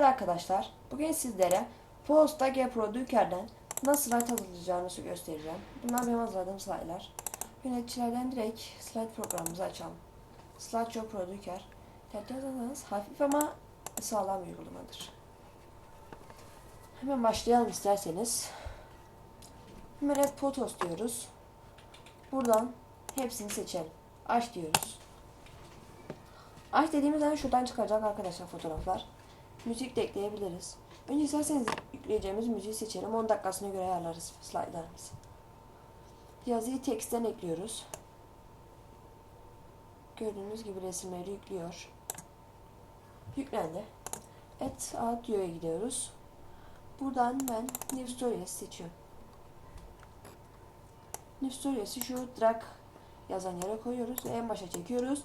Evet arkadaşlar, bugün sizlere Posta G Producer'den nasıl slide hazırlayacağınızı göstereceğim. Bunlar benim hazırladığım slaytlar. Yöneticilerden direkt slide programımızı açalım. Slideshow Producer. Tercih yazarsanız hafif ama sağlam bir uygulamadır. Hemen başlayalım isterseniz. Hemen Red Photos diyoruz. Buradan hepsini seçelim. Aç diyoruz. Aç dediğimiz zaman şuradan çıkacak arkadaşlar fotoğraflar. Müzik de ekleyebiliriz. Önce isterseniz yükleyeceğimiz müziği seçelim. 10 dakikasına göre ayarlarız slaytlarımızı. Yazıyı teksten ekliyoruz. Gördüğünüz gibi resimleri yüklüyor. Yüklendi. Et Audio'ya gidiyoruz. Buradan ben New Stories seçiyorum. New Stories'i şu drag yazan yere koyuyoruz ve en başa çekiyoruz.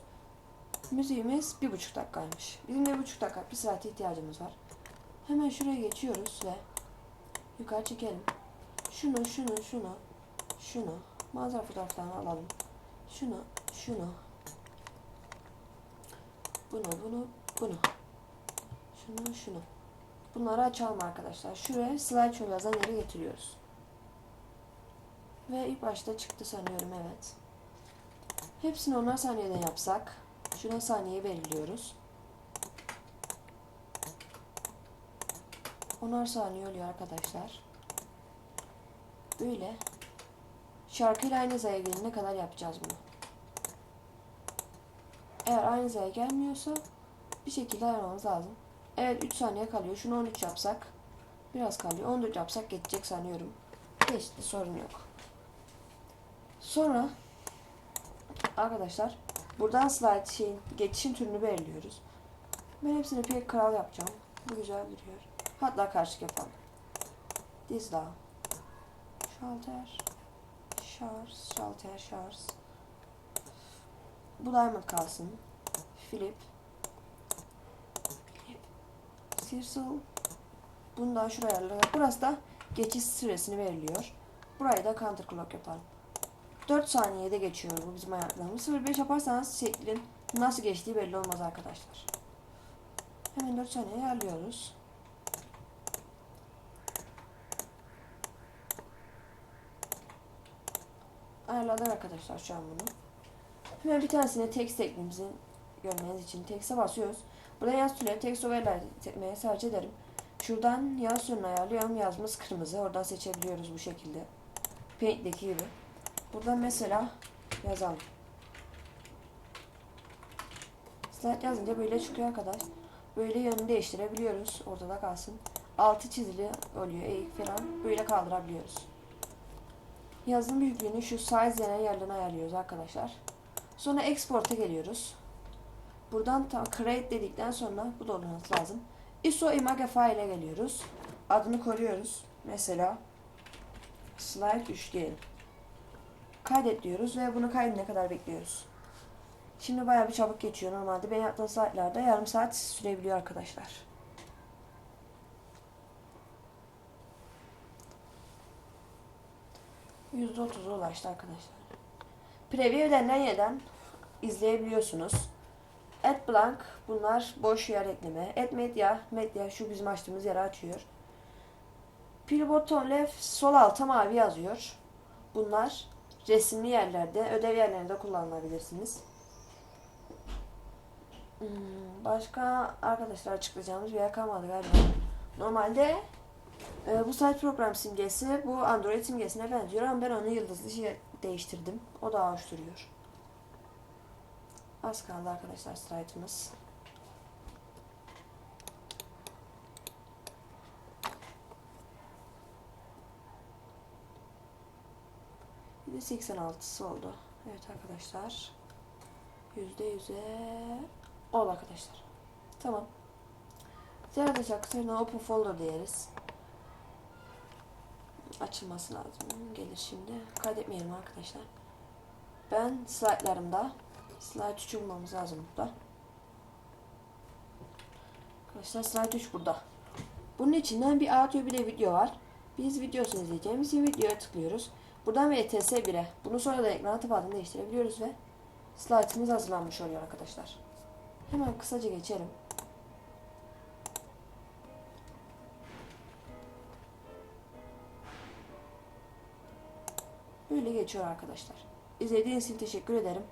Müziğimiz bir buçuk dakikaymış. Bizim bir buçuk dakika, bir saate ihtiyacımız var. Hemen şuraya geçiyoruz ve yukarı çekelim. Şunu, şunu, şunu, şunu. Manzara fotoğraflarını alalım. Şunu, şunu. Bunu, bunu, bunu. Şunu, şunu. Bunları açalım arkadaşlar. Şuraya slideshow yazan getiriyoruz. Ve ilk başta çıktı sanıyorum evet. Hepsini onar saniyeden yapsak. Şuna saniye belirliyoruz. Onar saniye oluyor arkadaşlar. Böyle. Şarkıyla aynı hizaya gelene kadar yapacağız bunu. Eğer aynı hizaya gelmiyorsa bir şekilde ayarlamamız lazım. Evet 3 saniye kalıyor. Şunu 13 yapsak biraz kalıyor. 14 yapsak geçecek sanıyorum. Geçti sorun yok. Sonra arkadaşlar buradan slide şeyin geçişin türünü belirliyoruz. Ben hepsini pek kral yapacağım. Bu güzel duruyor. Hatta karışık yapalım. Diz daha. Şalter. Şarj. Şalter. Şarj. Bu diamond kalsın. Flip. Circle. Bunu da şuraya ayarlayalım. Burası da geçiş süresini belirliyor. Burayı da counter clock yapalım. 4 saniyede geçiyor bu bizim ayaklarımız. 0.5 yaparsanız şeklin nasıl geçtiği belli olmaz arkadaşlar. Hemen 4 saniye ayarlıyoruz. Ayarladık arkadaşlar şu an bunu. Hemen bir tanesine text eklimizin görmeniz için text'e basıyoruz. Burada yaz türleri text overlay sadece ederim. Şuradan yaz türünü ayarlıyorum. Yazımız kırmızı. Oradan seçebiliyoruz bu şekilde. Paint'teki gibi. Burada mesela yazalım. Slide yazınca böyle çıkıyor kadar. Böyle yönünü değiştirebiliyoruz. Ortada kalsın. Altı çizili oluyor. Eğik falan. Böyle kaldırabiliyoruz. Yazın büyüklüğünü şu size denen yerden ayarlıyoruz arkadaşlar. Sonra export'a geliyoruz. Buradan tam create dedikten sonra bu da olması lazım. ISO image file'e geliyoruz. Adını koruyoruz. Mesela slide 3 diyelim. Kaydet diyoruz ve bunu kaydedene kadar bekliyoruz. Şimdi bayağı bir çabuk geçiyor. Normalde ben yaptığım saatlerde yarım saat sürebiliyor arkadaşlar. %30'a ulaştı arkadaşlar. Preview'den yeniden izleyebiliyorsunuz. Add blank bunlar boş yer ekleme. Add media, media şu bizim açtığımız yeri açıyor. Pil button left sol alta mavi yazıyor. Bunlar resimli yerlerde, ödev yerlerinde kullanılabilirsiniz. Hmm, başka arkadaşlar açıklayacağımız bir yer kalmadı galiba. Normalde e, bu site program simgesi bu Android simgesine benziyor ama ben onu yıldızlı şey değiştirdim. O daha hoş duruyor. Az kaldı arkadaşlar slaytımız. De 86'sı oldu. Evet arkadaşlar. %100'e ol arkadaşlar. Tamam. Diğer de open folder diyeriz. Açılması lazım. Gelir şimdi. Kaydetmeyelim arkadaşlar. Ben slaytlarımda slide 3 bulmamız lazım burada. Arkadaşlar slide 3 burada. Bunun içinden bir audio bir de video var. Biz videosunu izleyeceğimiz için videoya tıklıyoruz. Buradan bile TS1'e. Bunu sonra da ekrana tıpadan değiştirebiliyoruz ve slaytımız hazırlanmış oluyor arkadaşlar. Hemen kısaca geçelim. Böyle geçiyor arkadaşlar. İzlediğiniz için teşekkür ederim.